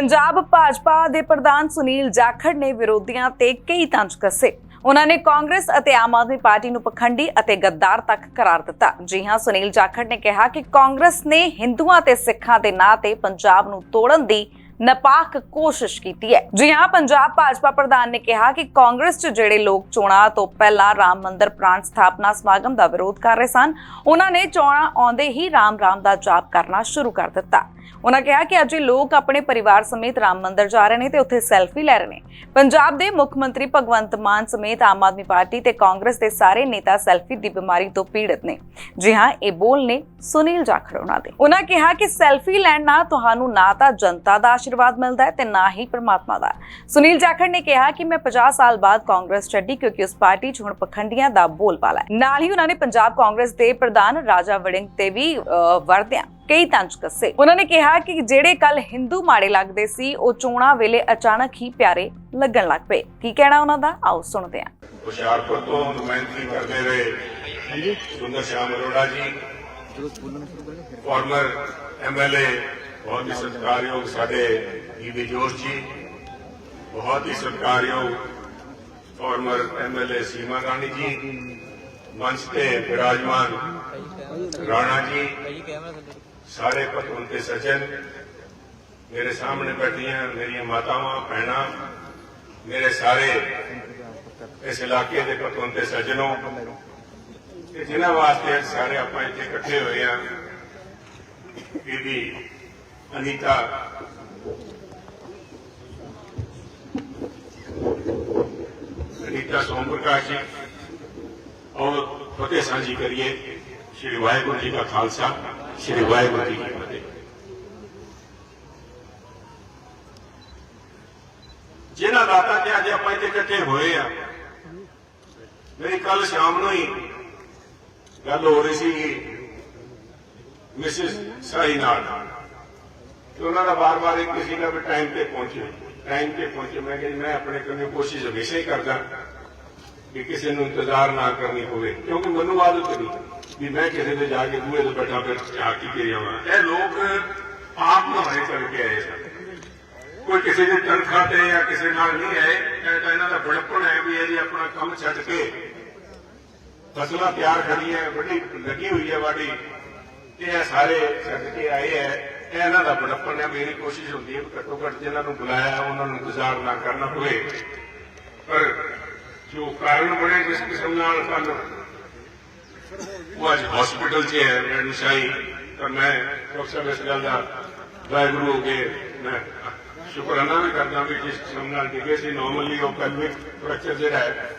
ਪੰਜਾਬ ਭਾਜਪਾ ਦੇ ਪ੍ਰਧਾਨ ਸੁਨੀਲ ਜਾਖੜ ਨੇ ਵਿਰੋਧੀਆਂ ਤੇ ਕਈ ਤੰਜ ਕੱਸੇ। ਉਹਨਾਂ ਨੇ ਕਾਂਗਰਸ ਅਤੇ ਆਮ ਆਦਮੀ ਪਾਰਟੀ ਨੂੰ ਪਖੰਡੀ ਅਤੇ ਗੱਦਾਰ ਤੱਕ ਕਰਾਰ ਦਿੱਤਾ। ਜੀ ਹਾਂ, ਸੁਨੀਲ ਜਾਖੜ ਨੇ ਕਿਹਾ ਕਿ ਕਾਂਗਰਸ ਨੇ ਹਿੰਦੂਆਂ ਤੇ ਸਿੱਖਾਂ ਦੇ ਨਾਂ ਤੇ ਪੰਜਾਬ ਨੂੰ ਤੋੜਨ ਦੀ ਨਪਾਕ ਕੋਸ਼ਿਸ਼ ਕੀਤੀ ਹੈ। ਜੀ ਹਾਂ, ਪੰਜਾਬ ਭਾਜਪਾ ਪ੍ਰਧਾਨ ਨੇ ਕਿਹਾ ਕਿ ਕਾਂਗਰਸ 'ਚ ਜਿਹੜੇ ਲੋਕ ਚੋਣਾਂ ਤੋਂ ਪਹਿਲਾਂ ਰਾਮ ਮੰਦਿਰ ਪ੍ਰਾਣ ਸਥਾਪਨਾ ਸਮਾਗਮ ਦਾ ਵਿਰੋਧ ਕਰ ਰਹੇ ਸਨ, ਉਹਨਾਂ ਨੇ ਚੋਣਾਂ ਆਉਂਦੇ ਹੀ ਰਾਮ ਰਾਮ ਦਾ ਜਾਪ ਕਰਨਾ ਸ਼ੁਰੂ ਕਰ ਦਿੱਤਾ। ਉਹਨਾਂ ਕਿਹਾ ਕਿ ਅੱਜ ਇਹ ਲੋਕ ਆਪਣੇ ਪਰਿਵਾਰ ਸਮੇਤ ਰਾਮ ਮੰਦਿਰ ਜਾ ਰਹੇ ਨੇ ਤੇ ਉੱਥੇ ਸੈਲਫੀ ਲੈ ਰਹੇ ਨੇ। ਪੰਜਾਬ ਦੇ ਮੁੱਖ ਮੰਤਰੀ ਭਗਵੰਤ ਮਾਨ ਸਮੇਤ ਆਮ ਆਦਮੀ ਪਾਰਟੀ ਤੇ ਕਾਂਗਰਸ ਦੇ ਸਾਰੇ ਨੇਤਾ ਸੈਲਫੀ ਦੀ ਬਿਮਾਰੀ ਤੋਂ ਪੀੜਤ ਨੇ। ਜੀ ਹਾਂ ਇਹ ਬੋਲ ਨੇ ਸੁਨੀਲ ਜਾਖੜ ਉਹਨਾਂ ਦੇ। ਉਹਨਾਂ ਕਿਹਾ ਕਿ ਸੈਲਫੀ ਲੈਣ ਨਾਲ ਤੁਹਾਨੂੰ ਨਾ ਤਾਂ ਜਨਤਾ ਦਾ ਆਸ਼ੀਰਵਾਦ ਮਿਲਦਾ ਹੈ ਤੇ ਨਾ ਹੀ ਪ੍ਰਮਾਤਮਾ ਦਾ। ਸੁਨੀਲ ਜਾਖੜ ਨੇ ਕਿਹਾ ਕਿ ਮੈਂ 50 ਸਾਲ ਬਾਅਦ ਕਾਂਗਰਸ ਛੱਡੀ ਕਿਉਂਕਿ ਉਸ ਪਾਰਟੀ 'ਚ ਹੁਣ ਪਖੰਡੀਆਂ ਦਾ ਬੋਲਬਾਲਾ ਹੈ। ਨਾਲ ਹੀ ਉਹਨਾਂ ਨੇ ਪੰਜਾਬ ਕਾਂਗਰਸ ਦੇ ਪ੍ਰਧਾਨ ਰਾਜਾ ਵੜਿੰਗ ਤੇ ਵੀ ਅਹ, ਵਰਦਿਆਂ ਕਈ ਤੰਜ ਕੱਸੇ। ਉਹਨਾਂ ਨੇ ਕਿਹਾ ਕਿ ਜਿਹੜੇ ਕੱਲ ਹਿੰਦੂ ਮਾੜੇ ਲੱਗਦੇ ਸੀ ਉਹ ਚੋਣਾਂ ਵੇਲੇ ਅਚਾਨਕ ਹੀ ਪਿਆਰੇ ਲੱਗਣ ਲੱਗ ਪਏ। ਕੀ ਕਹਿਣਾ ਉਹਨਾਂ ਦਾ? ਆਓ ਸੁਣਦੇ ਹਾਂ। ਹੁਸ਼ਿਆਰਪੁਰ ਤੋਂ ਨੁਮਾਇੰਦਗੀ ਕਰਦੇ ਰਹੇ ਸੁੰਦਰ ਸ਼ਾਮ ਅਰੋੜਾ ਜੀ। ਫਾਰਮਰ ਐਮਐਲਏ ਬਹੁਤ ਹੀ ਸਤਿਕਾਰਯੋਗ ਸਾਡੇ ਈਵੀ ਜੋਸ਼ ਜੀ। ਬਹੁਤ ਹੀ ਸਤਿਕਾਰਯੋਗ ਫਾਰਮਰ ਐਮਐਲਏ ਸੀਮਾ ਰਾਣੀ ਜੀ। ਮੰਚ ਤੇ ਵਿਰਾਜਮਾਨ ਰਾਣਾ ਜੀ। ਸਾਰੇ ਪਤਵੰਤੇ ਸੱਜਣ ਮੇਰੇ ਸਾਹਮਣੇ ਬੈਠੀਆਂ ਮੇਰੀਆਂ ਮਾਤਾਵਾਂ ਭੈਣਾਂ ਮੇਰੇ ਸਾਰੇ ਇਸ ਇਲਾਕੇ ਦੇ ਪਤਵੰਤੇ ਸੱਜਣੋ ਕਿ ਜਿਨ੍ਹਾਂ ਵਾਸਤੇ ਅੱਜ ਸਾਰੇ ਆਪਾਂ ਇੱਥੇ ਇਕੱਠੇ ਹੋਏ ਆ ਬੀਬੀ ਅਨੀਤਾ ਅਨੀਤਾ ਸੋਮ ਪ੍ਰਕਾਸ਼ ਜੀ ਔਰ ਫਤਿਹ ਸਾਂਝੀ ਕਰੀਏ ਸ਼੍ਰੀ ਵਾਹਿਗੁਰੂ ਜੀ ਕਾ ਖਾਲਸਾ ਸ਼੍ਰੀ ਵਾਹਿਗੁਰੂ ਜੀ ਕੀ ਫਤਿਹ। ਜਿਨ੍ਹਾਂ ਦਾਤਾ ਤੇ ਅੱਜ ਆਪਾਂ ਇੱਥੇ ਇਕੱਠੇ ਹੋਏ ਆ, ਮੇਰੀ ਕੱਲ ਸ਼ਾਮ ਨੂੰ ਹੀ ਗੱਲ ਹੋ ਰਹੀ ਸੀ ਮਿਸਿਸ ਸਾਈ ਨਾਲ। ਤੇ ਉਹਨਾਂ ਦਾ ਬਾਰ-ਬਾਰ ਇੱਕ ਸੀਗਾ ਵੀ ਟਾਈਮ ਤੇ ਪਹੁੰਚੇ ਟਾਈਮ ਤੇ ਪਹੁੰਚੇ। ਮੈਂ ਕਿਹਾ ਮੈਂ ਆਪਣੇ ਕੋਲੋਂ ਕੋਸ਼ਿਸ਼ ਹਮੇਸ਼ਾ ਹੀ ਕਰਦਾ ਕਿ ਕਿਸੇ ਨੂੰ ਇੰਤਜ਼ਾਰ ਨਾ ਕਰਨੀ ਹੋਵੇ ਕਿਉਂਕਿ ਮੈਨੂੰ ਆਦਤ ਨਹੀਂ। ਵੀ ਮੈਂ ਕਿਸੇ ਦੇ ਜਾ ਕੇ ਬੂਹੇ ਤੇ ਬੈਠਾ ਫਿਰ ਚਾਹ ਕੀ ਕਰੀ ਆਵਾਂ। ਇਹ ਲੋਕ ਆਪ ਮੁਹਾਰੇ ਕਰਕੇ ਆਏ ਸਨ। ਕੋਈ ਕਿਸੇ ਦੀ ਤਨਖਾਹ ਤੇ ਜਾਂ ਕਿਸੇ ਨਾਲ ਨਹੀਂ ਆਏ, ਇਹ ਤਾਂ ਇਹਨਾਂ ਦਾ ਬੜਪਣ ਹੈ ਵੀ ਇਹ ਆਪਣਾ ਕੰਮ ਛੱਡ ਕੇ ਫਸਲਾਂ ਤਿਆਰ ਖੜੀਆਂ ਵੱਡੀ ਲੱਗੀ ਹੋਈ ਹੈ ਵਾੜੀ ਤੇ ਇਹ ਸਾਰੇ ਛੱਡ ਕੇ ਆਏ ਹੈ। ਇਹ ਇਹਨਾਂ ਦਾ ਬੜਪਣ ਹੈ, ਮੇਰੀ ਕੋਸ਼ਿਸ਼ ਹੁੰਦੀ ਹੈ ਵੀ ਘੱਟੋ ਘੱਟ ਜਿਹਨਾਂ ਨੂੰ ਬੁਲਾਇਆ, ਉਹਨਾਂ ਨੂੰ ਇੰਤਜ਼ਾਰ ਨਾ ਕਰਨਾ ਪਵੇ। ਪਰ ਜੋ ਕਾਰਨ ਬਣੇ ਜਿਸ ਕਿਸਮ ਨਾਲ ਸਾਨੂੰ ਉਹ ਅੱਜ ਹਸਪੀਟਲ 'ਚ ਹੈ ਮੈਨੂੰ ਤਾਂ ਮੈਂ ਡਾਕਟਰ ਇਸ ਗੱਲ ਦਾ ਵਾਹਿਗੁਰੂ ਹੋ ਕੇ ਮੈਂ ਸ਼ੁਕਰਾਨਾ ਵੀ ਕਰਦਾ ਵੀ ਜਿਸ ਕਿਸਮ ਨਾਲ ਡਿੱਗੇ ਸੀ। ਨਾਰਮਲੀ ਉਹ ਪੈਲਵਿਕ ਫ੍ਰੈਕਚਰ ਜਿਹੜਾ ਹੈ,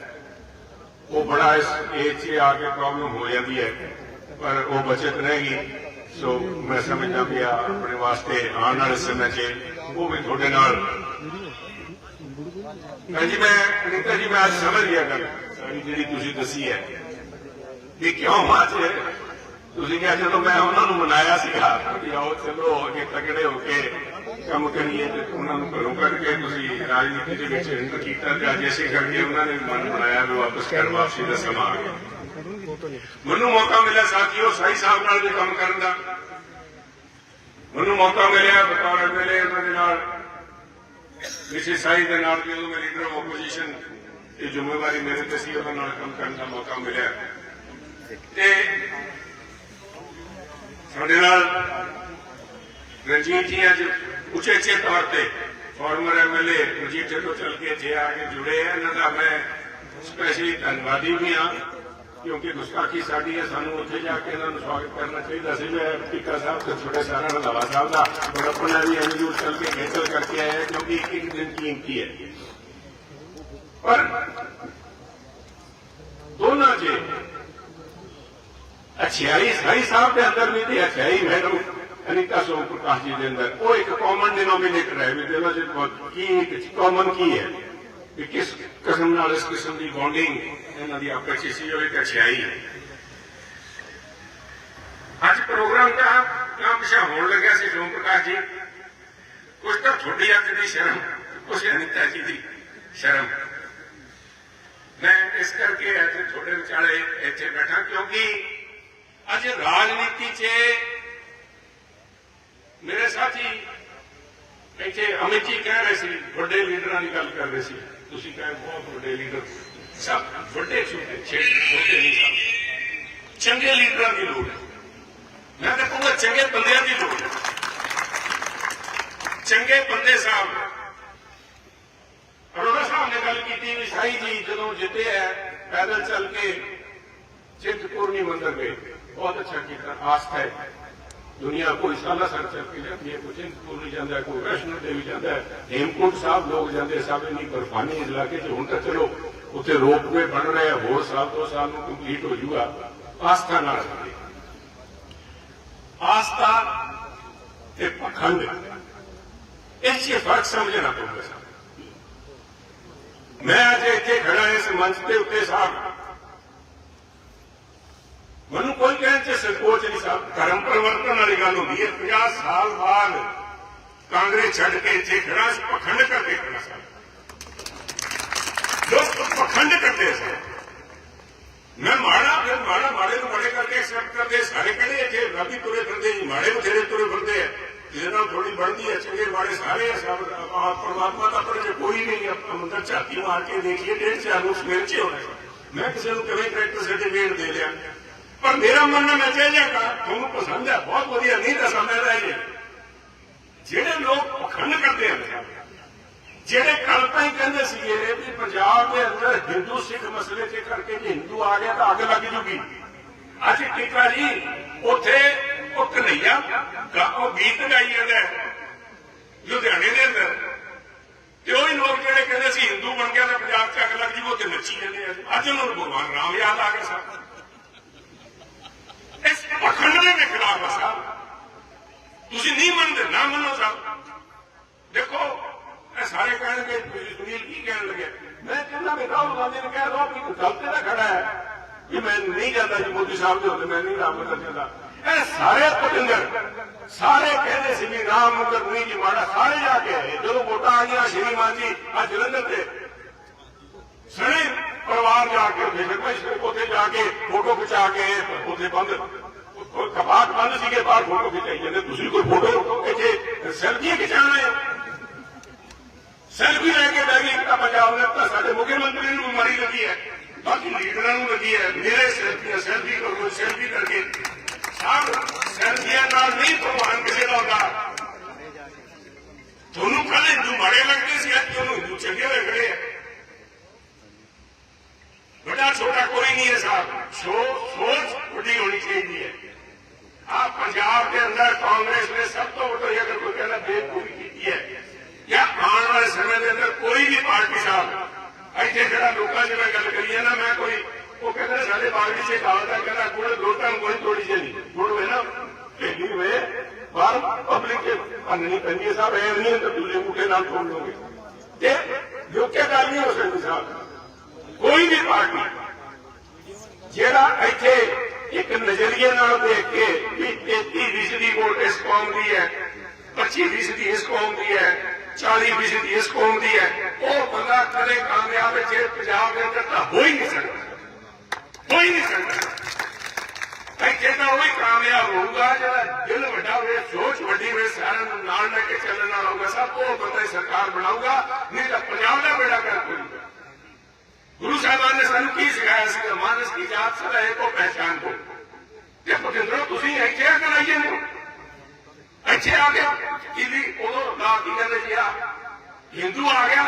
ਉਹ ਬੜਾ ਇਸ ਏਜ 'ਚ ਆ ਕੇ ਪ੍ਰੋਬਲਮ ਹੋ ਜਾਂਦੀ ਹੈ। ਪਰ ਉਹ ਬਚਤ ਰਹੇਗੀ। ਸੋ ਮੈਂ ਸਮਝਦਾ ਵੀ ਆ ਆਪਣੇ ਵਾਸਤੇ ਆਉਣ ਵਾਲੇ ਸਮੇਂ 'ਚ ਉਹ ਵੀ ਤੁਹਾਡੇ ਨਾਲ। ਮੈਂ ਜੀ, ਮੈਂ ਅਨੀਤਾ ਜੀ, ਮੈਂ ਸਮਝ ਗਿਆ ਗੱਲ। ਸਾਰੀ ਜਿਹੜੀ ਤੁਸੀਂ ਦੱਸੀ ਹੈ ਕਿ ਕਿਉਂ ਮਾਚ ਤੁਸੀਂ ਕਿਹਾ ਜਦੋਂ ਮੈਂ ਉਹਨਾਂ ਨੂੰ ਮਨਾਇਆ ਸੀਗਾ ਕਿ ਆਓ ਚਲੋ, ਅੱਗੇ ਤਕੜੇ ਹੋ ਕੇ ਕੰਮ ਕਰੀਏ ਤੇ ਉਹਨਾਂ ਨੂੰ ਘਰੋਂ ਕੱਢ ਕੇ ਤੁਸੀਂ ਰਾਜਨੀਤੀ ਦੇ ਵਿੱਚ ਹਿੰਦ ਕੀਤਾ ਤੇ ਅੱਜ ਇਸੇ ਕਰਕੇ ਉਹਨਾਂ ਨੇ ਮਨ ਬਣਾਇਆ ਵੀ ਵਾਪਸ ਕਰ ਵਾਪਸੀ ਦਾ ਸਮਾਂ ਆ ਗਿਆ। ਮੈਨੂੰ ਮੌਕਾ ਮਿਲਿਆ ਸਾਥੀਓ ਸਾਈ ਸਾਹਿਬ ਨਾਲ ਵੀ ਕੰਮ ਕਰਨ ਦਾ। ਮੈਨੂੰ ਮੌਕਾ ਮਿਲਿਆ ਬਤੌਰ ਐਮਐਲਏ ਉਹਨਾਂ ਦੇ ਨਾਲ। ਕਿਸੇ ਸਾਈ ਦੇ ਨਾਲ ਵੀ ਉਹ ਲੀਡਰ ਆਪੋਜੀਸ਼ਨ ਇਹ ਜ਼ਿੰਮੇਵਾਰੀ ਮੇਰੇ ਤੇ ਸੀ, ਉਹਨਾਂ ਨਾਲ ਕੰਮ ਕਰਨ ਦਾ ਮੌਕਾ ਮਿਲਿਆ। ਤੇ ਸਾਡੇ ਨਾਲ ਰਣਜੀਤ ਜੀ ਅੱਜ ਉਚੇਚੇ ਤੌਰ ਤੇ ਫਾਰਮਰ ਐਮਐਲਏ ਰਣਜੀਤ ਜੀ ਤੋਂ ਚੱਲ ਕੇ ਇੱਥੇ ਆ ਕੇ ਜੁੜੇ ਆ। ਇਹਨਾਂ ਦਾ ਮੈਂ ਸਪੈਸ਼ਲੀ ਧੰਨਵਾਦੀ ਵੀ ਹਾਂ, ਕਿਉਂਕਿ ਗੁਸਤਾਖੀ ਸਾਡੀ ਹੈ, ਸਾਨੂੰ ਉੱਥੇ ਜਾ ਕੇ ਇਹਨਾਂ ਨੂੰ ਸਵਾਗਤ ਕਰਨਾ ਚਾਹੀਦਾ ਸੀ। ਮੈਂ ਟਿੱਕਾ ਸਾਹਿਬ ਤੇ ਛੋਟੇ ਸਾਰਾ ਰੰਧਾਵਾ ਸਾਹਿਬ ਦਾ ਆਪਣਾ ਵੀ ਐਨਜੀਓ ਚੱਲ ਕੇ ਖੇਚਲ ਕਰਕੇ ਆਇਆ, ਕਿਉਂਕਿ ਇੱਕ ਇੱਕ ਦਿਨ ਕੀਮਤੀ ਹੈ। ਪਰ ਦੋਨਾਂ ਜੇ ਅਛਿਆਈ ਸਾਈ ਸਾਹਿਬ ਦੇ ਅੰਦਰ ਵੀ ਤੇ ਅਛਿਆਈ ਮੈਨੂੰ ਅਨੀਤਾ ਸੋਮ ਪ੍ਰਕਾਸ਼ ਜੀ ਦੇ ਅੰਦਰ। ਉਹ ਇੱਕ ਕਾਮਨ ਡਿਨੋਮੀਨੇਟਰ ਹੈ, ਵੀ ਦੋਨਾਂ ਚ ਬਹੁਤ ਕਿ ਕਿਸ ਕਿਸਮ ਨਾਲ, ਇਸ ਕਿਸਮ ਦੀ ਬੌਂਡਿੰਗ ਇਹਨਾਂ ਦੀ ਆਪਸ ਵਿੱਚ ਸੀ ਉਹ ਇੱਕ ਅਛਿਆਈ ਹੈ। ਅੱਜ ਪ੍ਰੋਗਰਾਮ ਦਾ ਕੰਮ ਪਿਛਾ ਹੋਣ ਲੱਗਿਆ ਸੀ, ਸੋਮ ਪ੍ਰਕਾਸ਼ ਜੀ। ਕੁਝ ਤਾਂ ਤੁਹਾਡੀ ਅੱਜ ਦੀ ਸ਼ਰਮ ਕੁਝ ਅਨੀਤਾ ਜੀ ਦੀ ਸ਼ਰਮ। ਮੈਂ ਇਸ ਕਰਕੇ ਅੱਜ ਤੁਹਾਡੇ ਵਿਚਾਲੇ ਇੱਥੇ ਬੈਠਾ, ਕਿਉਂਕਿ ਅੱਜ ਰਾਜਨੀਤੀ 'ਚ ਮੇਰੇ ਸਾਥੀ ਇੱਥੇ ਅਮਿਤ ਜੀ ਕਹਿ ਰਹੇ ਸੀ ਵੱਡੇ ਲੀਡਰਾਂ ਦੀ ਗੱਲ ਕਰ ਰਹੇ ਸੀ ਤੁਸੀਂ ਕਹੇ ਬਹੁਤ ਵੱਡੇ ਲੀਡਰ ਸਭ ਵੱਡੇ ਛੋਟੇ ਛੇ ਛੋਟੇ ਨਹੀਂ ਸਭ ਚੰਗੇ ਲੀਡਰਾਂ ਦੀ ਲੋੜ ਹੈ ਮੈਂ ਤਾਂ ਕਹੂੰਗਾ ਚੰਗੇ ਬੰਦਿਆਂ ਦੀ ਲੋੜ ਹੈ ਚੰਗੇ ਬੰਦੇ ਸਾਹਿਬ ਅਰੋੜਾ ਸਾਹਿਬ ਨੇ ਗੱਲ ਕੀਤੀ ਵੀ ਸਾਈ ਜੀ ਜਦੋਂ ਜਿੱਤੇ ਹੈ ਪੈਦਲ ਚੱਲ ਕੇ ਚਿੰਤਪੁਰਨੀ ਮੰਦਰ ਗਏ ਬਹੁਤ ਅੱਛਾ ਕੀਤਾ ਆਸਥਾ ਹੈ ਦੁਨੀਆ ਕੋਈ ਸਾਲਾ ਸਰ ਚੱਲ ਕੇ ਜਾਂਦੀ ਹੈ ਕੋਈ ਚਿੰਤਪੁਰਨੀ ਜਾਂਦਾ ਹੈ, ਕੋਈ ਵੈਸ਼ਨੋ ਦੇਵੀ ਜਾਂਦਾ ਹੈ ਹੇਮਕੁੰਟ ਸਾਹਿਬ ਲੋਕ ਜਾਂਦੇ ਸਭ ਇੰਨੀ ਬਰਫਾਨੀ ਇਲਾਕੇ 'ਚ ਹੁਣ ਤਾਂ ਚਲੋ ਉੱਥੇ ਰੋਪਵੇ ਬਣ ਰਹੇ ਆ, ਹੋਰ ਸਾਲ ਤੋਂ ਸਾਲ ਨੂੰ ਕੰਪਲੀਟ ਹੋ ਜਾਊਗਾ ਆਸਥਾ ਨਾਲ ਚੱਲੇ। ਆਸਥਾ ਤੇ ਪਖੰਡ ਇਸ 'ਚ ਫ਼ਰਕ ਸਮਝਣਾ ਪਊਗਾ ਸਾਨੂੰ ਮੈਂ ਅੱਜ ਇੱਥੇ ਖੜਾ ਇਸ ਮੰਚ ਦੇ ਉੱਤੇ ਸਾਹਿਬ ਮੈਨੂੰ ਕੋਈ ਕਹਿਣ ਚ ਸੰਕੋਚ ਨਹੀਂ ਸਾਹਿਬ ਧਰਮ ਪਰਿਵਰਤਨ ਵਾਲੀ ਗੱਲ ਹੁੰਦੀ ਹੈ 50 ਸਾਲ ਬਾਅਦ ਕਾਂਗਰਸ ਛੱਡ ਕੇ ਇੱਥੇ ਖੜਾ ਪਖੰਡ ਕਰਕੇ ਖੜਾ ਸਾਹਿਬ ਲੋਕ ਪਖੰਡ ਕਰਦੇ ਸੀ। ਮੈਂ ਮਾੜਾ, ਫਿਰ ਮਾੜਾ, ਮਾੜੇ ਨੂੰ ਬੜੇ ਕਰਕੇ ਐਕਸੈਪਟ ਕਰਦੇ, ਸਾਰੇ ਕਹਿੰਦੇ ਇੱਥੇ ਰੱਬੀ ਤੁਰੇ ਫਿਰਦੇ ਜੀ, ਮਾੜੇ ਬਥੇਰੇ ਤੁਰੇ ਫਿਰਦੇ ਆ, ਜਿਹਦੇ ਨਾਲ ਥੋੜੀ ਬਣਦੀ ਹੈ ਚੰਗੇ ਮਾੜੇ ਸਾਰੇ ਸਭ ਪਰਮਾਤਮਾ ਦਾ ਪਰ ਜੇ ਕੋਈ ਨਹੀਂ ਆਪਾਂ ਅੰਦਰ ਝਾਤੀ ਮਾਰ ਕੇ ਦੇਖੀਏ, ਡੇਢ ਚਾਰ ਨੂੰ ਸਵੇਰ ਚ ਹੋਣਾ ਮੈਂ ਕਿਸੇ ਨੂੰ ਕਿਵੇਂ ਕਰੈਕਟਰ ਸਰਟੀਫਿਕੇਟ ਦੇ ਲਿਆ? ਪਰ ਮੇਰਾ ਮੰਨਣਾ ਮੈਂ ਚਾਹ ਤੁਹਾਨੂੰ ਪਸੰਦ ਹੈ, ਬਹੁਤ ਵਧੀਆ। ਨਹੀਂ ਤਾਂ ਸਮਝ ਰਹੇ ਜਿਹੜੇ ਲੋਕ ਪਖੰਡ ਕਰਦੇ ਆ, ਜਿਹੜੇ ਕੱਲ ਹੀ ਕਹਿੰਦੇ ਸੀਗੇ ਵੀ ਪੰਜਾਬ ਦੇ ਅੰਦਰ ਹਿੰਦੂ ਸਿੱਖ ਮਸਲੇ 'ਚ ਕਰਕੇ ਜੇ ਹਿੰਦੂ ਆ ਗਿਆ ਤਾਂ ਅੱਗ ਲੱਗ ਜੂਗੀ। ਅੱਜ ਟਿਕਾ ਜੀ, ਉੱਥੇ ਉਹ ਕਨਈਆ ਉਹ ਗੀਤ ਗਾਈ ਜਾਂਦਾ ਲੁਧਿਆਣੇ ਦੇ ਅੰਦਰ। ਤੇ ਉਹ ਹੀ ਲੋਕ ਜਿਹੜੇ ਕਹਿੰਦੇ ਸੀ, ਹਿੰਦੂ ਬਣ ਗਿਆ ਤਾਂ ਪੰਜਾਬ 'ਚ ਅੱਗ ਲੱਗ ਜੂ ਉਹ ਤੇ ਨੱਚੀ ਜਾਂਦੇ ਆ। ਅੱਜ ਉਹਨਾਂ ਨੂੰ ਭਗਵਾਨ ਰਾਮ ਯਾਦ ਆ ਗਿਆ ਸਾਹਿਬ ਇਸ ਪਖੰਡ ਦੇ ਸਾਹਿਬ। ਤੁਸੀਂ ਨਹੀਂ ਮੰਨਦੇ, ਨਾ ਮੰਨੋ ਸਾਹਿਬ। ਦੇਖੋ, ਇਹ ਸਾਰੇ ਕਹਿਣਗੇ ਸੁਨੀਲ ਕੀ ਕਹਿਣ ਲੱਗੇ? ਮੈਂ ਕਹਿੰਦਾ ਵੀ ਰਾਹੁਲ ਗਾਂਧੀ ਨੇ ਕਹਿ ਦੋ ਕਿ ਗਲਤ ਨਾ ਖੜਾ ਹੈ? ਕਿ ਮੈਂ ਨਹੀਂ ਜਾਂਦਾ ਜੀ, ਮੋਦੀ ਸਾਹਿਬ ਦੇ ਹੁੰਦੇ, ਮੈਂ ਨਹੀਂ ਰਾਮ ਮੰਦਰ ਜਾਂਦਾ। ਇਹ ਸਾਰੇ ਪਟਿੰਦਰ ਸਾਰੇ ਕਹਿੰਦੇ ਸੀ ਵੀ ਰਾਮ ਮੰਦਰ ਨਹੀਂ ਜੀ, ਮਾੜਾ, ਸਾਰੇ ਜਾ ਕੇ ਜਦੋਂ ਵੋਟਾਂ ਆਈਆਂ ਗਈਆਂ ਸ਼੍ਰੀਮਾਨ ਜੀ ਆ ਜਲੰਧਰ ਤੇ। ਸਣੇ ਪਰਿਵਾਰ ਜਾ ਕੇ ਉੱਥੇ ਫਿਰ ਉੱਥੇ ਜਾ ਕੇ ਫੋਟੋ ਖਿਚਾ ਕੇ ਉੱਥੇ ਬੰਦ। ਕੋਈ ਕਪਾਟ ਬੰਦ ਸੀਗੇ ਬਾਹਰ ਫੋਟੋ ਖਿਚਾਈ ਜਾਂਦੇ ਤੁਸੀਂ ਕੋਈ ਫੋਟੋ ਇੱਥੇ ਸੈਲਫੀ ਖਿਚਾਉਣਾ ਹੈ ਸੈਲਫੀ ਲੈ ਕੇ ਬੈਠ ਗਈ ਤਾਂ ਪੰਜਾਬ ਨੇ ਤਾਂ ਸਾਡੇ ਮੁੱਖ ਮੰਤਰੀ ਨੂੰ ਬਿਮਾਰੀ ਲੱਗੀ ਹੈ ਬਾਕੀ ਲੀਡਰਾਂ ਨੂੰ ਲੱਗੀ ਹੈ ਮੇਰੇ ਸੈਲਫੀ ਸੈਲਫੀ ਕਰੋ ਸੈਲਫੀ ਕਰਕੇ ਸਭ ਸੈਲਫੀਆਂ ਨਾਲ ਨਹੀਂ ਭਗਵਾਨ ਕਿਸੇ ਦਾ ਹੁੰਦਾ ਤੁਹਾਨੂੰ ਕੱਲ ਹਿੰਦੂ ਮਾੜੇ ਲੱਗਦੇ ਸੀ ਅੱਜ ਤੁਹਾਨੂੰ ਹਿੰਦੂ ਚੰਗੇ ਲੱਗਦੇ ਆ ਵੱਡਾ ਛੋਟਾ ਕੋਈ ਨਹੀਂ ਹੈ ਸਾਹਿਬ ਸੋ- ਸੋਚ ਵੱਡੀ ਹੋਣੀ ਚਾਹੀਦੀ ਹੈ ਆ ਪੰਜਾਬ ਦੇ ਅੰਦਰ ਕਾਂਗਰਸ ਨੇ ਸਭ ਤੋਂ ਵੱਡੀ ਅਗਰ ਕੋਈ ਕਹਿੰਦਾ ਬੇਵਕੂਫੀ ਕੀਤੀ ਹੈ ਜਾਂ ਆਉਣ ਵਾਲੇ ਸਮੇਂ ਦੇ ਅੰਦਰ ਕੋਈ ਵੀ ਪਾਰਟੀ ਸਾਹਿਬ ਇੱਥੇ ਜਿਹੜਾ ਲੋਕਾਂ ਜਿਵੇਂ ਗੱਲ ਕਰੀ ਹੈ ਨਾ ਮੈਂ ਕੋਈ ਉਹ ਕਹਿੰਦੇ ਸਾਡੇ ਪਾਰਟੀ ਸੇ ਕਹਾਵਤ ਹੈ ਕਹਿੰਦਾ ਕੋਲੇ ਲੋਟਾਂ ਕੋਈ ਥੋੜੀ ਜਿਹੀ ਨਹੀਂ ਗੁੜ ਵੇ ਨਾ ਢੇਲੀ ਵੇ ਬਾਹਰ ਪਬਲਿਕ ਕੇ ਅੰਨਣੀ ਪੈਂਦੀ ਹੈ ਸਾਹਿਬ ਇਹ ਨਹੀਂ ਤਾਂ ਦੂਜੇ ਮੁੱਠੇ ਨਾਲ ਤੋੜ ਲੋਗੇ ਤੇ ਜੋ ਕਿ ਗੱਲ ਨਹੀਂ ਹੋ ਸਕਦੀ ਸਾਹਿਬ ਕੋਈ ਵੀ ਪਾਰਟੀ ਜਿਹੜਾ ਇੱਥੇ ਇੱਕ ਨਜ਼ਰੀਏ ਨਾਲ ਦੇਖ ਕੇ ਵੀ 33 ਫੀਸਦੀ ਵੋਟ ਇਸ ਕੌਮ ਦੀ ਹੈ 25 ਫੀਸਦੀ ਇਸ ਕੌਮ ਦੀ ਹੈ 40 ਫੀਸਦੀ ਇਸ ਕੌਮ ਦੀ ਹੈ। ਉਹ ਬੰਦਾ ਕਦੇ ਕਾਮਯਾਬ ਇੱਥੇ ਪੰਜਾਬ ਦੇ ਅੰਦਰ ਤਾਂ ਹੋ ਹੀ ਨਹੀਂ ਸਕਦਾ। ਹੋ ਹੀ ਨਹੀਂ ਸਕਦਾ। ਇੱਥੇ ਤਾਂ ਉਹ ਕਾਮਯਾਬ ਹੋਊਗਾ, ਜਿਹੜਾ ਦਿਲ ਵੱਡਾ ਹੋਵੇ, ਸੋਚ ਵੱਡੀ ਹੋਵੇ, ਸਾਰਿਆਂ ਨੂੰ ਨਾਲ ਲੈ ਕੇ ਚੱਲਣ ਵਾਲਾ ਹੋਊਗਾ, ਸਭ ਉਹ ਬੰਦਾ ਹੀ ਸਰਕਾਰ ਬਣਾਊਗਾ, ਨਹੀਂ ਤਾਂ ਪੰਜਾਬ ਦਾ ਬੇੜਾ ਕਰ ਹੋਊਗਾ ਗੁਰੂ ਸਾਹਿਬਾਨ ਨੇ ਸਾਨੂੰ ਕੀ ਸਿਖਾਇਆ ਸੀ? ਮਾਨਸ ਕੀ ਜਾਤ ਸਦਾ ਹੈ ਕੋ ਪਹਿਚਾਨ ਕੋ ਤੇ ਪਤਿੰਦਰੋ ਤੁਸੀਂ ਇੱਥੇ ਆ ਕੇ ਲਾਈਏ ਨੇ ਇੱਥੇ ਆ ਗਿਆ ਕਿ ਉਦੋਂ ਦਾ ਕੀ ਕਹਿੰਦੇ ਸੀ ਹਿੰਦੂ ਆ ਗਿਆ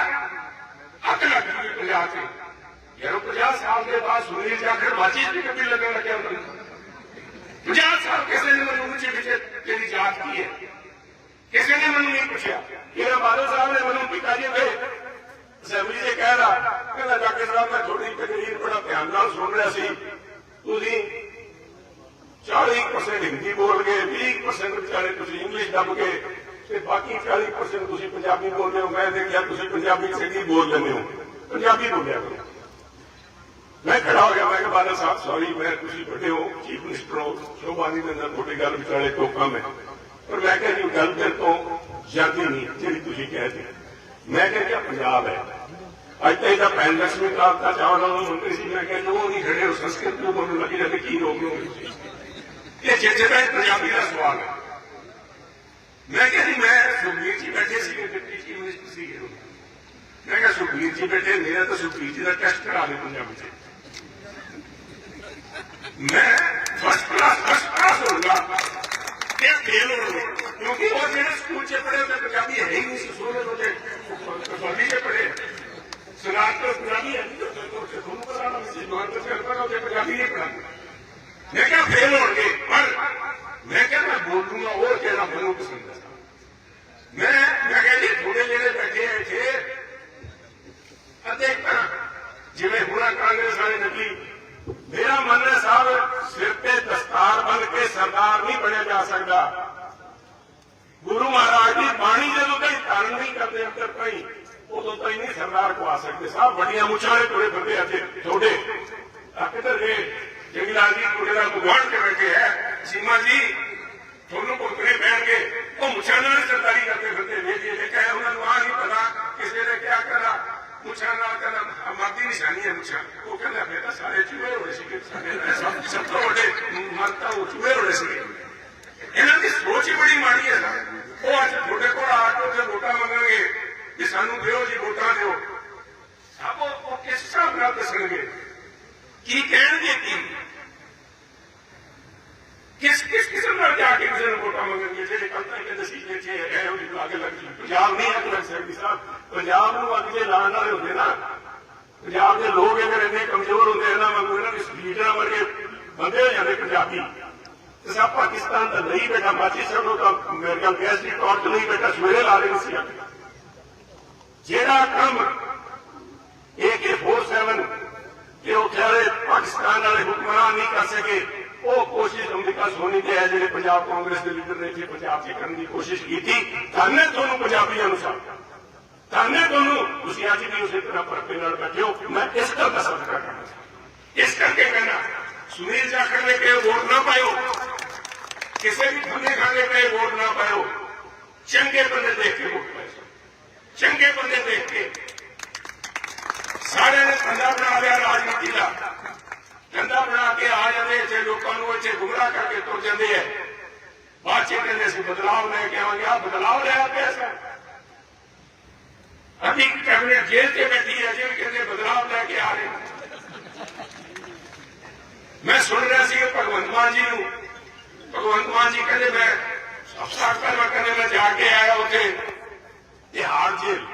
ਅੱਗ ਲੱਗ ਗਈ ਪੰਜਾਬ 'ਚ ਯਾਰੋ 50 ਸਾਲ ਦੇ ਬਾਅਦ ਸੁਨੀਲ ਜਾਖੜ ਬਾਜੀ ਵੀ ਕਦੀ ਲੱਗਣ ਲੱਗਿਆ ਉਹਨਾਂ ਨੂੰ? 50 ਸਾਲ ਕਿਸੇ ਨੇ ਮੈਨੂੰ ਪੁੱਛੇ ਕਿ ਤੇਰੀ ਜਾਤ ਕੀ ਹੈ? ਕਿਸੇ ਨੇ ਮੈਨੂੰ ਨਹੀਂ ਪੁੱਛਿਆ। ਮੇਰਾ ਬਾਦਲ ਸਾਹਿਬ ਨੇ ਮੈਨੂੰ ਪਿਤਾ ਜੀ, ਵੇ, ਅਸੈਂਬਲੀ ਦੇ ਕਹਿ ਰਹਾ ਕਹਿੰਦਾ ਜਾਕੇ ਸਾਹਿਬ ਮੈਂ ਥੋੜੀ ਤਕਰੀਰ ਬੜਾ ਧਿਆਨ ਨਾਲ ਸੁਣ ਲਿਆ ਸੀ। ਤੁਸੀਂ 40% ਹਿੰਦੀ ਬੋਲ ਗਏ 20% ਵਿਚਾਰੇ ਤੁਸੀਂ ਇੰਗਲਿਸ਼ ਦੱਬ ਗਏ ਤੇ ਬਾਕੀ 40% ਤੁਸੀਂ ਪੰਜਾਬੀ ਬੋਲਦੇ ਹੋ। ਮੈਂ ਦੇਖਿਆ ਤੁਸੀਂ ਪੰਜਾਬੀ ਸਿੱਧੀ ਬੋਲ ਲੈਂਦੇ ਹੋ। ਪੰਜਾਬੀ ਬੋਲਿਆ ਕਰੋ। ਮੈਂ ਖੜਾ ਹੋ ਗਿਆ ਮੈਂ ਕਿਹਾ ਬਾਦਲ ਸਾਹਿਬ ਸੌਰੀ ਮੈਂ ਤੁਸੀਂ ਵੱਡੇ ਹੋ ਚੀਫ ਮਿਨਿਸਟਰ ਹੋ, ਸ਼ੋਭਾਨੀ ਦੇ ਅੰਦਰ ਤੁਹਾਡੀ ਗੱਲ ਵਿਚਾਲੇ ਟੋਕਾ ਮੈਂ ਪਰ ਮੈਂ ਕਿਹਾ ਜੀ, ਗੱਲ ਤੇਰੇ ਤੋਂ ਜਾਂਦੀ ਨਹੀਂ, ਜਿਹੜੀ ਤੁਸੀਂ ਕਹਿ ਦਿੱਤੀ ਮੈਂ ਕਿਹਾ ਕਿ ਪੰਜਾਬ ਹੈ। ਅੱਜ ਤਾਂ ਇਹਦਾ ਪੈਨ ਲక్ష్ਮੀ ਕਾਲ ਦਾ ਚਾਵਲ ਮੰਤਰੀ ਸੀ। ਮੈਂ ਕਿਹਾ ਜੀ ਉਹ ਨਹੀਂ ਖੜੇ ਹੋ? ਸੰਸਕ੍ਰਿਤ ਨੂੰ ਮੈਨੂੰ ਲੱਗੀ ਜਾਂਦੇ, ਕੀ ਰੋਗ ਲਓਗੇ ਇਹ ਜਿੱਥੇ ਦਾ ਪੰਜਾਬੀ ਦਾ ਸਵਾਲ ਹੈ ਮੈਂ ਕਿਹਾ ਜੀ ਮੈਂ ਸੁਖਬੀਰ ਜੀ ਬੈਠੇ ਸੀ ਡਿਪਟੀ ਚੀਫ ਮਿਨਿਸਟਰ ਸੀ ਮੈਂ ਕਿਹਾ ਸੁਖਬੀਰ ਜੀ ਬੈਠੇ ਮੇਰਾ ਤਾਂ ਸੁਖਬੀਰ ਜੀ ਦਾ ਟੈਸਟ ਕਰਾ ਦੇ ਪੰਜਾਬ ਚ ਮੈਂ ਫਸਟ ਕਲਾਸ ਫਸਟ ਕਲਾਸ ਹੋਊਗਾ ਕਿ ਫੇਲ ਹੋਊਗਾ ਕਿਉਂਕਿ ਉਹ ਜਿਹੜੇ ਸਕੂਲ ਚ ਪੜ੍ਹੇ ਉਹਦੇ ਪੰਜਾਬੀ ਹੈ ਹੀ ਨਹੀਂ ਸੀ ਸੋਲੇ ਬੋਲੇ ਕਸੌਲੀ ਚ ਪੜ੍ਹੇ ਸੁਨਾਤ ਤੋਂ ਪੰਜਾਬੀ ਹੈ ਨਹੀਂ ਤਾਂ ਤੁਹਾਨੂੰ ਪਤਾ ਨਾ ਸੀ ਜਵਾਨ ਤੋਂ ਫਿਰ ਪਤਾ ਉਹ ਪੰਜਾਬੀ ਨਹੀਂ ਪੜ੍ਹਦੇ ਮੈਂ ਕਿਹਾ ਫੇਲ ਹੋਣਗੇ ਪਰ ਮੈਂ ਕਿਹਾ ਮੈਂ ਬੋਲੂੰਗਾ ਉਹ ਜਿਹੜਾ ਮੈਨੂੰ ਪਸੰਦ ਹੈ ਮੈਂ ਮੈਂ ਕਿਹਾ ਜੀ ਥੋੜੇ ਜਿਹੜੇ ਬੈਠੇ ਆ ਇੱਥੇ ਅਤੇ ਜਿਵੇਂ ਹੁਣਾ ਕਾਂਗਰਸ ਵਾਲੇ ਨਕਲੀ ਮੇਰਾ ਮੰਨ ਹੈ ਸਾਹਿਬ ਸਿਰ ਤੇ ਦਸਤਾਰ ਬੰਨ ਕੇ ਸਰਦਾਰ ਨਹੀਂ ਬਣਿਆ ਜਾ ਸਕਦਾ ਗੁਰੂ ਮਹਾਰਾਜ ਦੀ ਬਾਣੀ ਜਦੋਂ ਤਾਈਂ ਧਾਰਨ ਨਹੀਂ ਕਰਦੇ ਅੰਦਰ ਤਾਈਂ ਉਦੋਂ ਤਾਈਂ ਨਹੀਂ ਸਰਦਾਰ ਕੋ ਆ ਸਕਦੇ ਸਾਹਿਬ ਵੱਡੀਆਂ ਮੁੱਛਾਂ ਵਾਲੇ ਤੁਰੇ ਫਿਰਦੇ ਆ ਤੇ ਛੋਟੇ ਆ ਕਿੱਧਰ ਗਏ ਜੰਗਲਾਲ ਜੀ ਤੁਹਾਡੇ ਨਾਲ ਭਗਵਾਨ ਕੇ ਬੈਠੇ ਹੈ ਸੀਮਾ ਜੀ ਤੁਹਾਨੂੰ ਭੁਗਤਣੇ ਪੈਣਗੇ ਉਹ ਮੁੱਛਾਂ ਨਾਲ ਸਰਦਾਰੀ ਕਰਦੇ ਫਿਰਦੇ ਵੇਖੀਏ ਜੇ ਕਹੇ ਉਹਨਾਂ ਨੂੰ ਆ ਨਹੀਂ ਪਤਾ ਕਿਸੇ ਨੇ ਕਿਆ ਕਰਾ ਮੁੱਛਾਂ ਨਾਲ ਕਹਿੰਦਾ ਮਰਦੀ ਨਿਸ਼ਾਨੀ ਹੈ ਮੁੱਛਾਂ ਉਹ ਕਹਿੰਦਾ ਫਿਰ ਤਾਂ ਸਾਰੇ ਚੂਹੇ ਹੋਏ ਸੀ ਕਿ ਸਾਡੇ ਨਾਲ ਸਭ ਸਭ ਤੋਂ ਵੱਡੇ ਮਰਤਾ ਉਹ ਚੂਹੇ ਹੋਏ ਸੀ ਇਹਨਾਂ ਦੀ ਸੋਚ ਹੀ ਬੜੀ ਮਾੜੀ ਹੈ ਨਾ ਉਹ ਅੱਜ ਤੁਹਾਡੇ ਕੋਲ ਆ ਕੇ ਉੱਥੇ ਵੋਟਾਂ ਮੰਗਣਗੇ ਕਿ ਸਾਨੂੰ ਦਿਓ ਜੀ ਵੋਟਾਂ ਦਿਓ ਸਭ ਉਹ ਉਹ ਕਿਸ ਹਿਸਾਬ ਨਾਲ ਦੱਸਣਗੇ ਕੀ ਕਹਿਣਗੇ ਕੀ ਕਿਸ ਕਿਸ ਕਿਸਮ ਨਾਲ ਜਾ ਕੇ ਕਿਸੇ ਨੂੰ ਵੋਟਾਂ ਮੰਗਣਗੇ ਜਿਹੜੇ ਕੱਲ ਤੱਕ ਕਹਿੰਦੇ ਸੀ ਕਿ ਇੱਥੇ ਇਹੋ ਜਿਹੀ ਅੱਗ ਲੱਗ ਜੂ ਪੰਜਾਬ ਨਹੀਂ ਅੱਗ ਲੱਗ ਸਕਦੀ ਸਾਹਿਬ ਪੰਜਾਬ ਨੂੰ ਅੱਗ ਜੇ ਲਾਣ ਵਾਲੇ ਹੁੰਦੇ ਨਾ ਪੰਜਾਬ ਦੇ ਲੋਕ ਅਗਰ ਇੰਨੇ ਕਮਜ਼ੋਰ ਹੁੰਦੇ ਇਹਨਾਂ ਵਾਂਗੂ ਇਹਨਾਂ ਦੀ ਲੀਡਰਾਂ ਵਰਗੇ ਬੰਦੇ ਹੋ ਜਾਂਦੇ ਪੰਜਾਬੀ ਤੇ ਸਾ ਪਾਕਿਸਤਾਨ ਦਾ ਨਹੀਂ ਬੇਟਾ ਮਾਚੀ ਸਾਹਿਬ ਨੂੰ ਤਾਂ ਮੇਰੇ ਕੋਲ ਗੈਸ ਦੀ ਟਾਰਚ ਨਹੀਂ ਬੇਟਾ ਸਵੇਰੇ ਲਾ ਦੇਣੀ ਸੀ ਅੱਗ। ਜਿਹੜਾ ਕੰਮ AK47 ਕਿ ਉਹ ਸਾਰੇ ਪਾਕਿਸਤਾਨ ਵਾਲੇ ਹੁਕਮਰਾਨ ਨਹੀਂ ਕਰ ਸਕੇ ਉਹ ਕੋਸ਼ਿਸ਼ ਸੋਨੀ ਤੇ ਹੈ ਜਿਹੜੇ ਪੰਜਾਬ ਕਾਂਗਰਸ ਦੇ ਲੀਡਰ ਨੇ ਇੱਥੇ ਪੰਜਾਬ 'ਚ ਕਰਨ ਦੀ ਕੋਸ਼ਿਸ਼ ਕੀਤੀ ਧੰਨੇ ਤੁਹਾਨੂੰ ਪੰਜਾਬੀਆਂ ਨੂੰ ਸਭ ਧੰਨੇ ਤੁਹਾਨੂੰ ਤੁਸੀਂ ਅੱਜ ਵੀ ਉਸੇ ਤਰ੍ਹਾਂ ਪਰਪੇ ਨਾਲ ਬੈਠੇ ਹੋ, ਮੈਂ ਇਸ ਗੱਲ ਦਾ ਸਦਕਾ ਕਰਨਾ ਇਸ ਕਰਕੇ ਕਹਿਣਾ ਸੁਨੀਲ ਜਾਖੜ ਨੇ ਕਹੇ, ਵੋਟ ਨਾ ਪਾਇਓ। ਕਿਸੇ ਵੀ ਖੰਨੇ ਖਾਣੇ ਕਹੇ ਵੋਟ ਨਾ ਪਾਇਓ। ਚੰਗੇ ਬੰਦੇ ਦੇਖ ਕੇ ਵੋਟ ਪਾਇਓ। ਚੰਗੇ ਬੰਦੇ ਦੇਖ ਕੇ। ਸਾਰਿਆਂ ਨੇ ਧੰਦਾ ਬਣਾ ਲਿਆ ਰਾਜਨੀਤੀ ਦਾ। ਧੰਦਾ ਬਣਾ ਕੇ ਆ ਜਾਂਦੇ ਇੱਥੇ ਲੋਕਾਂ ਨੂੰ ਇੱਥੇ ਗੁੰਮਰਾਹ ਕਰਕੇ ਤੁਰ ਜਾਂਦੇ ਐ ਬਾਅਦ ਚ ਕਹਿੰਦੇ ਅਸੀਂ ਬਦਲਾਵ ਲੈ ਕੇ ਆਵਾਂਗੇ ਆ ਬਦਲਾਵ ਲਿਆ ਪਿਆ ਸਰ ਅਭੀ ਕੈਬਨਿਟ ਜੇਲ੍ਹ ਤੇ ਬੈਠੀ ਹੈ ਜਿਹੜੇ ਕਹਿੰਦੇ ਬਦਲਾਵ ਲੈ ਕੇ ਆ ਰਹੇ ਨੇ। ਮੈਂ ਸੁਣ ਰਿਹਾ ਸੀ ਕਿ ਭਗਵੰਤ ਮਾਨ ਜੀ ਨੂੰ ਭਗਵੰਤ ਮਾਨ ਜੀ ਕਹਿੰਦੇ ਮੈਂ ਅਫਸਰ ਪਹਿਲਾਂ ਕਹਿੰਦੇ ਮੈਂ ਜਾ ਕੇ ਆਇਆ ਉੱਥੇ ਇਹ ਹਾਰ ਜੇਲ੍ਹ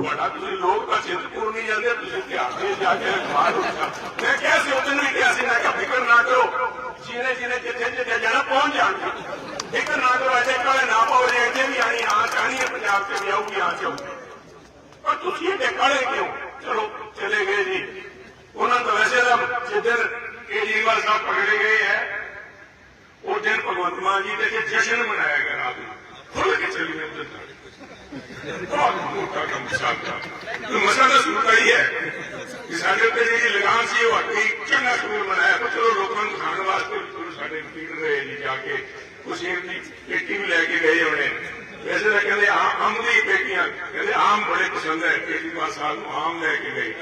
ਤੁਹਾਡਾ ਤੁਸੀਂ ਲੋਕ ਤਾਂ ਚਿੰਤਪੁਰ ਨਹੀਂ ਜਾਂਦੇ, ਤੁਸੀਂ ਤਿਆਰ ਜਾ ਕੇ ਬਾਹਰ ਮੈਂ ਕਿਹਾ ਸੀ ਉਦੋਂ ਵੀ ਕਿਹਾ ਸੀ, ਮੈਂ ਕਿਹਾ ਫਿਕਰ ਨਾ ਕਰੋ। ਜਿਹਨੇ ਜਿਹਨੇ ਜਿੱਥੇ ਜਿੱਥੇ ਜਾਣਾ, ਪਹੁੰਚ ਜਾਣਗੇ। ਫਿਕਰ ਨਾ ਕਰੋ, ਅਜੇ ਕਾਲੇ ਨਾ ਪਾਓ ਜੇ ਵੀ ਆਣੀ ਆ ਚਾਹਣੀ ਹੈ ਪੰਜਾਬ ਚ ਵੀ ਆਉਗੀ ਆ ਚਾਹੂਗੀ ਪਰ ਤੁਸੀਂ ਇਹ ਕਾਲੇ ਕਿਉਂ? ਚਲੋ, ਚਲੇ ਗਏ ਜੀ। ਉਹਨਾਂ ਨੂੰ ਵੈਸੇ ਤਾਂ ਜਿੱਦਣ ਕੇਜਰੀਵਾਲ ਸਾਹਿਬ ਪਕੜੇ ਗਏ ਹੈ, ਉਹ ਦਿਨ ਭਗਵੰਤ ਮਾਨ ਜੀ ਦੇ ਜਸ਼ਨ ਮਨਾਇਆ ਗਿਆ ਰਾਤ ਨੂੰ। ਖੁੱਲ ਕੇ ਚਲੀ ਗਏ ਉਧਰ ਤੱਕ ਬਹੁਤ ਮੋਟਾ ਕੰਮ ਸਾਡਾ ਮਸਲਾ ਸੁਣਦਾ ਹੀ ਹੈ ਕਿ ਸਾਡੇ ਉੱਤੇ ਜਿਹੜੀ ਲਗਾਮ ਸੀ ਉਹ ਹੱਟੀ ਚੰਗਾ ਸਕੂਲ ਬਣਾਇਆ ਪਰ ਚਲੋ ਲੋਕਾਂ ਨੂੰ ਖਾਣ ਵਾਸਤੇ ਵੀ ਚਲੋ ਸਾਡੇ ਲੀਡਰ ਰਹੇ ਜੀ ਜਾ ਕੇ ਕੁਛ ਇੱਕ ਦੀ ਪੇਟੀ ਵੀ ਲੈ ਕੇ ਗਏ ਹੋਣੇ ਵੈਸੇ ਤਾਂ ਕਹਿੰਦੇ ਆਮ ਅੰਬ ਦੀ ਪੇਟੀਆਂ ਕਹਿੰਦੇ ਆਮ ਬੜੇ ਪਸੰਦ ਹੈ ਕੇਜਰੀਵਾਲ ਸਾਹਿਬ ਨੂੰ ਆਮ ਲੈ ਕੇ ਗਏ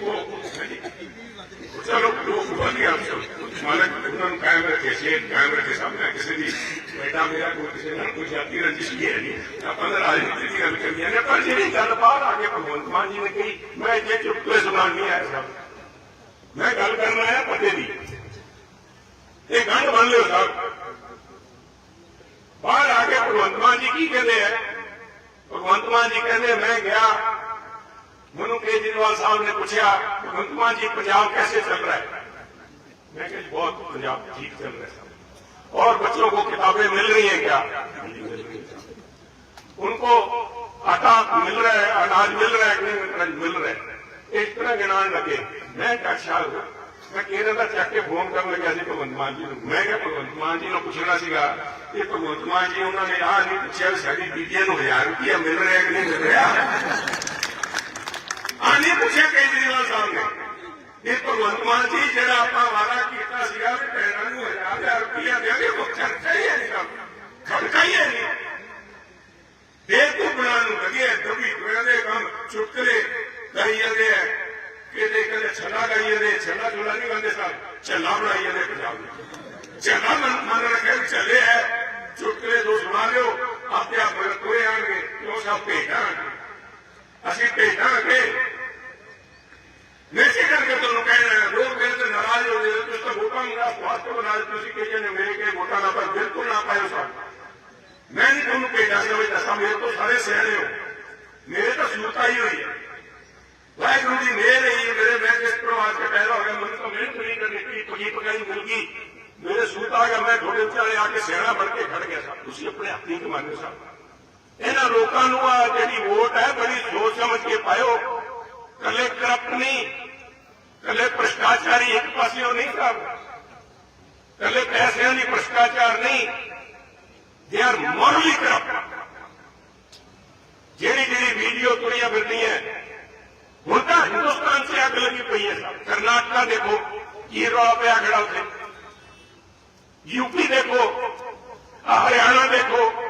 ਅਲਫਾਂਸੋ ਬਹੁਤ ਮਹਿੰਗਾ ਹਮ ਸਾਰਾ ਤੋਂ ਮਹਿੰਗੀ ਵੈਰਾਈਟੀ ਅਲਫਾਂਸੋ ਉਹ ਚਲੋ ਲੋਕ ਵਧੀਆ ਮਾਲਕ ਉਹਨਾਂ ਨੂੰ ਕਾਇਮ ਰੱਖੇ ਸ਼ੇਰ ਕਾਇਮ ਰੱਖੇ ਸਾਹਮਣੇ ਕਿਸੇ ਦੀ ਬੇਟਾ ਮੇਰਾ ਕੋਈ ਕਿਸੇ ਨਾਲ ਕੋਈ ਜਾਤੀ ਰੰਜਿਸ਼ ਨਹੀਂ ਹੈ ਨਹੀਂ ਆਪਾਂ ਤਾਂ ਰਾਜਨੀਤੀ ਦੀ ਗੱਲ ਕਰਨੀ ਹੈ ਪਰ ਜਿਹੜੀ ਗੱਲ ਬਾਹਰ ਆ ਕੇ ਭਗਵੰਤ ਮਾਨ ਜੀ ਨੇ ਕਹੀ ਮੈਂ ਜੇ ਚੁੱਪ ਕੇ ਸੁਣਾਉਣ ਨਹੀਂ ਆਇਆ ਸਾਹਿਬ ਮੈਂ ਗੱਲ ਕਰਨ ਆਇਆ ਪੱਤੇ ਦੀ ਇਹ ਗੰਢ ਬਣ ਲਿਓ ਸਾਹਿਬ ਬਾਹਰ ਆ ਕੇ ਭਗਵੰਤ ਮਾਨ ਜੀ ਕੀ ਕਹਿੰਦੇ ਆ ਭਗਵੰਤ ਮਾਨ ਜੀ ਕਹਿੰਦੇ ਮੈਂ ਗਿਆ ਮੈਨੂੰ ਕੇਜਰੀਵਾਲ ਸਾਹਿਬ ने पूछा भगवंत मान जी पंजाब कैसे चल रहा है मैं कहा जी, बहुत पंजाब ठीक चल रहा है साहब। और बच्चों को किताबें मिल रही हैं क्या उनको आटा मिल रहा है अनाज मिल रहा है कि नहीं मिल रहा है? मिल रहा है इस तरह गिनान लगे मैं क्या ख्याल हुआ ਮੈਂ ਕਿਹਨਾਂ ਦਾ ਚੱਕ ਕੇ ਫੋਨ ਕਰਨ ਲੱਗਿਆ ਸੀ ਭਗਵੰਤ ਮਾਨ ਜੀ ਨੂੰ ਮੈਂ ਕਿਹਾ ਭਗਵੰਤ ਮਾਨ ਜੀ ਨੂੰ ਪੁੱਛਣਾ ਸੀਗਾ ਕਿ ਭਗਵੰਤ ਮਾਨ ਜੀ ਉਹਨਾਂ ਨੇ ਆਹ ਨਹੀਂ ਪੁੱਛਿਆ ਵੀ ਸਾਡੀ ਬੀਬੀਆਂ ਨੂੰ 1000 ਰੁਪਇਆ ਮਿਲ ਰਿਹਾ ਕਿ ਨਹੀਂ ਮਿਲ ਰਿਹਾ ਆਨੇ ਪੁੱਛਿਆ ਕੇਜਰੀਵਾਲ ਸਾਹਿਬ ਨੇ। ਇਹ ਭਗਵੰਤ ਮਾਨ ਜੀ ਜਿਹੜਾ ਆਪਾਂ ਵਾਅਦਾ ਕੀਤਾ ਸੀਗਾ ਵੀ ਭੈਣਾਂ ਨੂੰ ਹਜ਼ਾਰ ਹਜ਼ਾਰ ਰੁਪਇਆ ਦੇਵਾਂਗੇ ਉਹ ਖਰਚਾ ਹੀ ਨਹੀਂ ਕੰਮ ਖਰਚਾ ਹੀ ਨਹੀਂ। ਬੇਕੂਫ ਨੂੰ ਲੱਗੇ ਦਬੀ ਕਹਿੰਦੇ ਕੰਮ ਚੁਟਕਲੇ ਕਰੀ ਜਾਂਦੇ ਆ ਕਿਤੇ ਕਹਿੰਦੇ ਛੱਲਾ ਗਾਈ ਜਾਂਦੇ ਛੱਲਾ ਛੁੱਲਾ ਨਹੀਂ ਗਾਉਂਦੇ ਸਾਹਿਬ। ਛੱਲਾ ਬਣਾਈ ਜਾਂਦੇ ਪੰਜਾਬ ਦੇ ਚੰਗਾ ਮਨ ਰੱਖੇ ਚੱਲੇ ਹੈ। ਚੁਟਕਲੇ ਦੋ ਸੁਣਾ ਲਿਓ ਆਪੇ ਆਪ ਕੋਏ ਆਣਗੇ ਕਿਉਂ ਸਭ ਭੇਜਾਂਗੇ ਅਸੀਂ ਭੇਜਾਂਗੇ। ਨੇਸੇ ਕਰਕੇ ਤੁਹਾਨੂੰ ਕਹਿ ਰਹੇ ਹਾਂ, ਲੋਕ ਮੇਰੇ ਤੇ ਨਾਰਾਜ਼ ਹੋ ਗਏ, ਤੁਸੀਂ ਤਾਂ ਵੋਟਾਂ ਦਾ ਸਵਾਦ ਤੋਂ ਨਾਰਾਜ਼ ਤੁਸੀਂ ਕਹੀ ਜਾਂਦੇ ਮੇਰੇ ਕੇ ਵੋਟਾਂ ਦਾ ਪਰ ਬਿਲਕੁਲ ਨਾ ਪਾਇਓ ਸਾਹਿਬ ਮੈਂ ਨਹੀਂ ਤੁਹਾਨੂੰ ਭੇਜਾਂ ਸੀ ਦੱਸਾਂ, ਮੇਰੇ ਤੋਂ ਸਾਰੇ ਸਿਆਣੇ ਹੋ। ਮੇਰੇ ਤਾਂ ਸੂਰਤ ਹੀ ਹੋਈ ਹੈ। ਵਾਹਿਗੁਰੂ ਦੀ ਮਿਹਰ ਹੈ ਮੇਰੇ ਮੈਂ ਜਿਸ ਪਰਿਵਾਰ ਕੇ ਪੈਦਾ ਹੋ ਗਿਆ, ਮੈਨੂੰ ਤਾਂ ਮਿਹਨਤ ਨਹੀਂ ਕਰਨੀ ਪਈ ਪਕੀ ਪਕਾਈ ਮਿਲ ਗਈ। ਮੇਰੇ ਸੂਤ ਆ ਗਿਆ ਮੈਂ ਤੁਹਾਡੇ ਵਿਚਾਲੇ ਆ ਕੇ ਸਿਆਣਾ ਬਣ ਕੇ ਖੜ ਗਿਆ ਸਾਹਿਬ ਤੁਸੀਂ ਆਪਣੇ ਆਪ ਹੱਥੀਂ ਕਮਾਉਂਦੇ ਸਾਹਿਬ ਇਹਨਾਂ ਲੋਕਾਂ ਨੂੰ ਆ ਜਿਹੜੀ ਵੋਟ ਹੈ, ਬੜੀ ਸੋਚ ਸਮਝ ਕੇ ਪਾਇਓ। ਕੱਲੇ ਕਰਪਟ ਨਹੀਂ, ਕੱਲੇ ਭ੍ਰਿਸ਼ਟਾਚਾਰੀ ਇੱਕ ਪਾਸਿਓਂ ਨਹੀਂ ਸਾਹਿਬ ਕੱਲੇ ਪੈਸਿਆਂ ਦੀ ਭ੍ਰਿਸ਼ਟਾਚਾਰ ਨਹੀਂ ਦੇ ਆਰ ਮੋਰਲੀ ਕਰਪਟ ਜਿਹੜੀ ਜਿਹੜੀ ਵੀਡੀਓ ਤੁਰੀਆਂ ਫਿਰਦੀਆਂ, ਹੁਣ ਤਾਂ ਹਿੰਦੁਸਤਾਨ 'ਚ ਅੱਗ ਲੱਗੀ ਪਈ ਹੈ। ਸਾਹਿਬ ਕਰਨਾਟਕਾ ਦੇਖੋ, ਕੀ ਰੌਲਾ ਪਿਆ ਖੜਾ ਉੱਥੇ। ਯੂਪੀ ਦੇਖੋ ਆ ਹਰਿਆਣਾ ਦੇਖੋ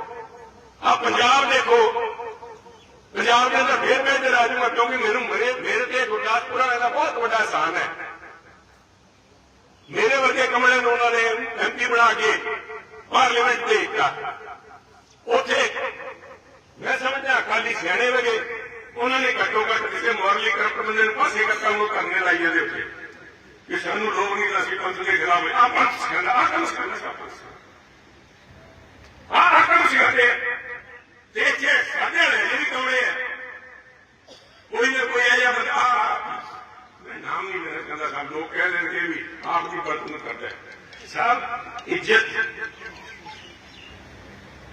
ਆ ਪੰਜਾਬ ਦੇਖੋ। ਪੰਜਾਬ ਦੇ ਅੰਦਰ ਫੇਰ ਮੈਂ ਤੇ ਰਾਜੂਗਾ ਕਿਉਂਕਿ ਮੈਨੂੰ ਮੇਰੇ ਮੇਰੇ ਤੇ ਗੁਰਦਾਸਪੁਰਾ ਦਾ ਬਹੁਤ ਵੱਡਾ ਸਥਾਨ ਹੈ ਮੇਰੇ ਵਰਗੇ ਕਮਲੇ ਨੂੰ ਉਹਨਾਂ ਨੇ ਐਮਪੀ ਬਣਾ ਕੇ ਪਾਰਲੀਮੈਂਟ ਦੇ ਦਿੱਤਾ ਉੱਥੇ ਮੈਂ ਸਮਝਦਾ ਅਕਾਲੀ ਸਿਆਣੇ ਵਗੇ ਉਹਨਾਂ ਨੇ ਘੱਟੋ ਘੱਟ ਕਿਸੇ ਮੋਰਲੀ ਕਰਪਟ ਬੰਦੇ ਨੂੰ ਪਾਸੇ ਕਰ ਕੰਮ ਕਰਨੇ ਲਾਈ ਜਾਂਦੇ ਉੱਥੇ ਕਿ ਸਾਨੂੰ ਲੋਕ ਨਹੀਂ ਅਸੀਂ ਪੰਥ ਦੇ ਖਿਲਾਫ ਆ ਪੰਥ ਸਿਖਾਉਂਦਾ ਆ ਕੰਮ ਸਿਖਾਉਂਦਾ ਸਭ ਪੰਥ ਆ ਆ ਕੰਮ ਸਿਖਾਉਂਦੇ ਆ। ਤੇ ਇੱਥੇ ਸਾਡੇ ਵਾਲੇ ਜਿਹੜੀ ਕਮਲੇ ਆ ਕੋਈ ਨਾ ਕੋਈ ਆਇਆ ਬੰਦਾ ਆ ਮੈਂ ਨਾਮ ਨਹੀਂ ਲੈਣਾ ਚਾਹੁੰਦਾ ਸਭ ਲੋਕ ਕਹਿ ਲੈਣਗੇ ਵੀ ਆਪ ਦੀ ਵਰਤਨ ਕਰਦਾ ਹੈ। ਸਭ ਇੱਜ਼ਤ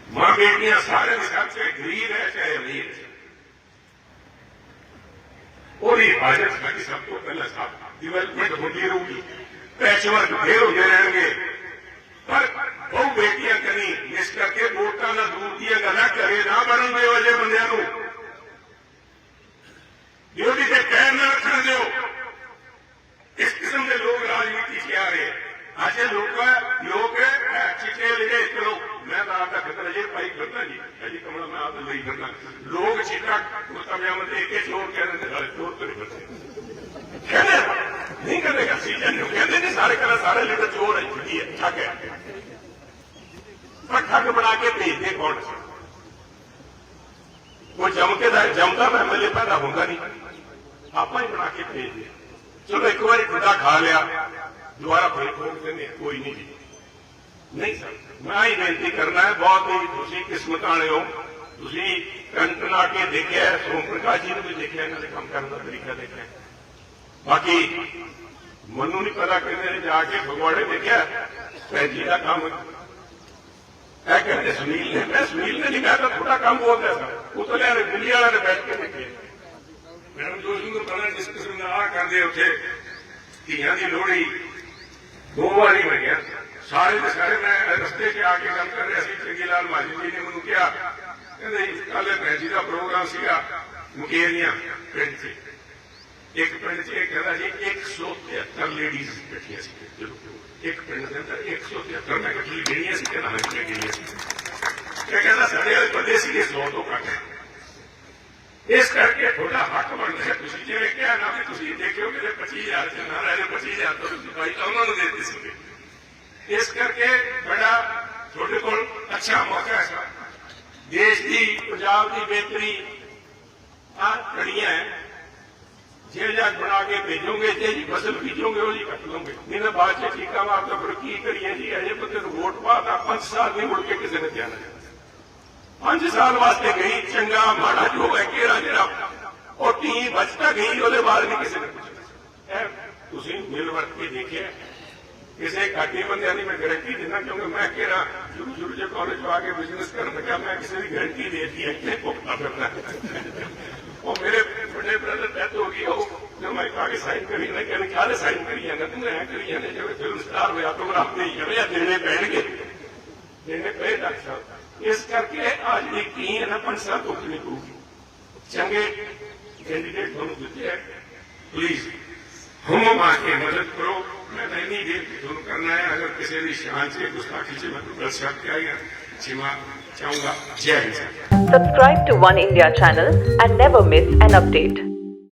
ਮਾਂ ਬੇਟੀਆਂ ਸਾਰੇ ਦੇ ਸਾਥ ਚਾਹੇ ਗਰੀਬ ਹੈ ਚਾਹੇ ਅਮੀਰ ਹੈ ਉਹਦੀ ਹਿਫਾਜ਼ਤ ਸਾਡੀ ਸਭ ਤੋਂ ਪਹਿਲਾਂ ਸਭ ਡਿਵੈਲਪਮੈਂਟ ਹੁੰਦੀ ਰਹੂਗੀ ਪੈਸੇ ਵਰਗ ਫੇਰ ਹੁੰਦੇ ਰਹਿਣਗੇ ਪਰ ਉਹ ਬੇਟੀਆਂ ਕਰੀ ਇਸ ਕਰਕੇ ਵੋਟਾਂ ਨਾਲ ਦੂਰ ਦੀਆਂ ਗੱਲਾਂ ਕਰੇ ਨਾ ਬਣਨ ਦਿਓ ਅਜੇ ਬੰਦਿਆਂ ਨੂੰ ਡਿਊਟੀ ਤੇ ਕਾਇਮ ਨਾ ਰੱਖਣ ਦਿਓ ਇਸ ਕਿਸਮ ਦੇ ਲੋਕ ਰਾਜਨੀਤੀ 'ਚ ਆ ਰਹੇ ਅੱਜ ਇਹ ਲੋਕ ਲੋਕ ਚਿੱਟੇ ਲਿਖੇ ਚਲੋ ਮੈਂ ਤਾਂ ਆਪਦਾ ਖਤਰ ਜੇ ਭਾਈ ਫਿਰਦਾ ਜੀ ਅਜੀ ਕਮਲਾ, ਮੈਂ ਆਪ ਲਈ ਫਿਰਦਾ। ਲੋਕ ਚਿੱਟਾ ਕੁਰਤਾ ਪਜਾਮਾ ਦੇ ਕੇ ਚੋਰ ਕਹਿੰਦੇ ਨੇ ਸਾਰੇ ਚੋਰ ਕਰੇ ਫਿਰਦੇ ਕਹਿੰਦੇ, ਨਹੀਂ ਕਹਿੰਦੇ, ਅਸੀਂ ਜੰਨੂ ਕਹਿੰਦੇ ਨੇ ਸਾਰੇ ਕਹਿੰਦੇ ਸਾਰੇ ਲੀਡਰ ਚੋਰ ਹੈ ਛੁੱਟੀ ਹੈ, ਠੱਗ ਹੈ। ਪਰ ਠੱਗ ਬਣਾ ਕੇ ਭੇਜਦੇ ਕੌਣ ਸੀ? ਉਹ ਜਮਕੇ ਦਾ ਜਮਦਾ ਮੈਂ ਮਿਲੇ ਪੈਦਾ ਹੁੰਦਾ ਨਹੀਂ। ਆਪਾਂ ਹੀ ਬਣਾ ਕੇ ਭੇਜਦੇ। ਚਲੋ ਇੱਕ ਵਾਰੀ ਗੁੱਡਾ ਖਾ ਲਿਆ। ਦੁਬਾਰਾ ਫੇਰ ਖੋਲ ਦਿੰਦੇ ਕੋਈ ਨਹੀਂ ਜੀ। ਨਹੀਂ ਸਰ ਮੈਂ ਹੀ ਬੇਨਤੀ ਕਰਨਾ ਹੈ, ਬਹੁਤ ਹੀ ਤੁਸੀਂ ਕਿਸਮਤ ਵਾਲੇ ਹੋ। ਤੁਸੀਂ ਕੰਟ ਲਾ ਕੇ ਦੇਖਿਆ ਸੋਮ ਪ੍ਰਕਾਸ਼ ਜੀ ਨੂੰ ਵੀ ਦੇਖਿਆ, ਇਹਨਾਂ ਦੇ ਕੰਮ ਕਰਨ ਦਾ ਤਰੀਕਾ ਦੇਖਿਆ ਬਾਕੀ ਮੈਨੂੰ ਨਹੀਂ ਪਤਾ ਕਿੰਨੇ ਨੇ ਜਾ ਕੇ ਫਗਵਾੜੇ ਦੇਖਿਆ ਭੈਣ ਦਾ ਕੰਮ। ਇਹ ਕਹਿੰਦੇ ਸੁਨੀਲ ਨੇ, ਮੈਂ ਸੁਨੀਲ ਨੇ ਨਹੀਂ ਮੈਂ ਤਾਂ ਤੁਹਾਡਾ ਕੰਮ ਬੋਲਦਾ ਸੀ ਉਤਲੇ ਨੇ, ਦਿੱਲੀ ਵਾਲਿਆਂ ਨੇ ਬੈਠ ਕੇ ਦੇਖਿਆ ਮੈਡਮ ਦੋਸਤ ਨੂੰ ਪਤਾ ਜਿਸ ਕਿਸਮ ਦਾ ਆ ਕਰਦੇ ਉੱਥੇ, ਧੀਆਂ ਦੀ ਲੋਹੜੀ, ਦੋ ਵਾਰੀ ਹੋਈਆਂ ਸਾਰੇ ਦੇ ਸਾਰੇ ਮੈਂ ਰਸਤੇ 'ਚ ਆ ਕੇ ਗੱਲ ਕਰ ਰਿਹਾ ਸੀ, ਚੰਗੀ ਲਾਲ ਮਾਜੀ ਜੀ ਨੇ ਮੈਨੂੰ ਕਿਹਾ। ਕਹਿੰਦੇ ਕੱਲ ਭੈਣ ਜੀ ਦਾ ਪ੍ਰੋਗਰਾਮ ਸੀਗਾ ਮੁਕੇਰੀਆਂ ਪਿੰਡ 'ਚ। ਇੱਕ ਪਿੰਡ 'ਚ ਇਹ ਕਹਿੰਦਾ ਜੀ 173 ਲੇਡੀਜ਼ ਬੈਠੀਆਂ ਸੀ। ਇੱਕ ਪਿੰਡ ਦੇ ਅੰਦਰ 173 ਮੈਂ ਕਿਹਾ ਜਿਹੜੀਆਂ ਸੀ ਕਹਿੰਦਾ ਹਾਂ ਜਿਹੜੀਆਂ ਸੀ। ਇਹ ਕਹਿੰਦਾ, ਸਾਡੇ ਵਾਲੇ ਬੰਦੇ ਸੀਗੇ 100 ਤੋਂ ਘੱਟ। ਇਸ ਕਰਕੇ ਤੁਹਾਡਾ ਹੱਕ ਬਣਦਾ ਹੈ। ਤੁਸੀਂ ਜਿਵੇਂ ਕਿਹਾ ਨਾ ਵੀ ਤੁਸੀਂ ਦੇਖਿਓ ਕਿ 25000 ਚ ਨਾ ਰਹੇ 25000 ਤੋਂ ਤੁਸੀਂ ਭਾਈ ਉਹਨਾਂ ਨੂੰ ਦੇ ਦਿੱਤੇ ਸੀਗੇ। ਇਸ ਕਰਕੇ ਬੜਾ ਤੁਹਾਡੇ ਕੋਲ ਅੱਛਾ ਮੌਕਾ ਹੈ। ਦੇਸ਼ ਦੀ, ਪੰਜਾਬ ਦੀ ਬਿਹਤਰੀ ਆ ਕੜੀਆਂ ਹੈ। ਜੇ ਜੱਜ ਬਣਾ ਕੇ ਭੇਜੋਗੇ, ਜੇ ਜੀ ਫਸਲ ਬੀਜੋਗੇ, ਉਹ ਜੀ ਕੱਟ ਲਓਗੇ ਨਹੀਂ ਤਾਂ ਬਾਅਦ ਚ ਠੀਕਾ ਮਾਰ ਫਿਰ ਕੀ ਕਰੀਏ ਜੀ? ਅਜੇ ਬੰਦੇ ਨੂੰ ਵੋਟ ਪਾਤਾ 5 ਸਾਲ ਨਹੀਂ ਮੁੜ ਕੇ ਕਿਸੇ ਨੇ ਧਿਆਨ ਨਹੀਂ ਪੰਜ ਸਾਲ ਵਾਸਤੇ ਗਈ, ਚੰਗਾ, ਮਾੜਾ ਜੋ ਹੈ, ਕਿਹੜਾ ਜਿਹੜਾ ਉਹ ਟੀ ਬਚਤਾ ਗਈ, ਉਹਦੇ ਬਾਅਦ ਨਹੀਂ ਕਿਸੇ ਨੇ ਪੁੱਛਿਆ। ਇਹ ਤੁਸੀਂ ਮਿਲ ਵਰਤ ਕੇ ਦੇਖਿਆ। ਕਿਸੇ ਘਾਟੀ ਬੰਦਿਆਂ ਦੀ ਮੈਂ ਗਾਰੰਟੀ ਦਿੰਦਾ ਕਿਉਂਕਿ ਮੈਂ ਕਿਹੜਾ ਸ਼ੁਰੂ ਸ਼ੁਰੂ ਜੇ ਕਾਲਜ ਆ ਕੇ ਬਿਜ਼ਨਸ ਕਰਨ ਲੱਗਾ ਮੈਂ ਕਿਸੇ ਦੀ ਗਾਰੰਟੀ ਦੇ ਦਿੱਤੀ ਹੈ ਕਿ ਭੁਗਤਾ ਫਿਰਨਾ ਉਹ ਮੇਰੇ ਵੱਡੇ ਬ੍ਰਦਰ ਡੈਥ ਹੋ ਗਈ ਉਹ ਜਦੋਂ ਮੈਂ ਕਹਾ ਕੇ ਸਾਈਨ ਕਰੀ ਨਾ ਕਹਿੰਦੇ ਕਾਹਦੇ ਸਾਈਨ ਕਰੀ ਜਾਂਦਾ ਤੂੰ ਐ ਕਰੀ ਜਾਂਦਾ ਜਿਵੇਂ ਫਿਲਮ ਸਟਾਰ ਹੋਇਆ ਆਟੋਗ੍ਰਾਫ ਦੇ ਜਿਹੜੇ ਆ ਦੇਣੇ ਪੈਣਗੇ ਦੇਣੇ ਪਏ ਡਾਕਟਰ ਸਾਹਿਬ ਇਸ ਕਰਕੇ ਅੱਜ ਦੀ ਕੀ ਹੈ ਨਾ ਪੰਜ ਸਾਲ ਤੋਂ ਨਹੀਂ ਪਊਗੀ ਚੰਗੇ ਕੈਂਡੀਡੇਟ ਤੁਹਾਨੂੰ ਦਿੱਤੇ ਹੈ ਪਲੀਜ਼ ਹਮ ਆ ਕੇ ਮਦਦ ਕਰੋ میں نہیں نہیں بھی ضرور کرنا ہے۔ اگر کسی نے شہان سے گستاخی سے میں تو غلط شرط کیا گیا چیما چاہوں گا۔ Jai Hind subscribe to One India channel and never miss an update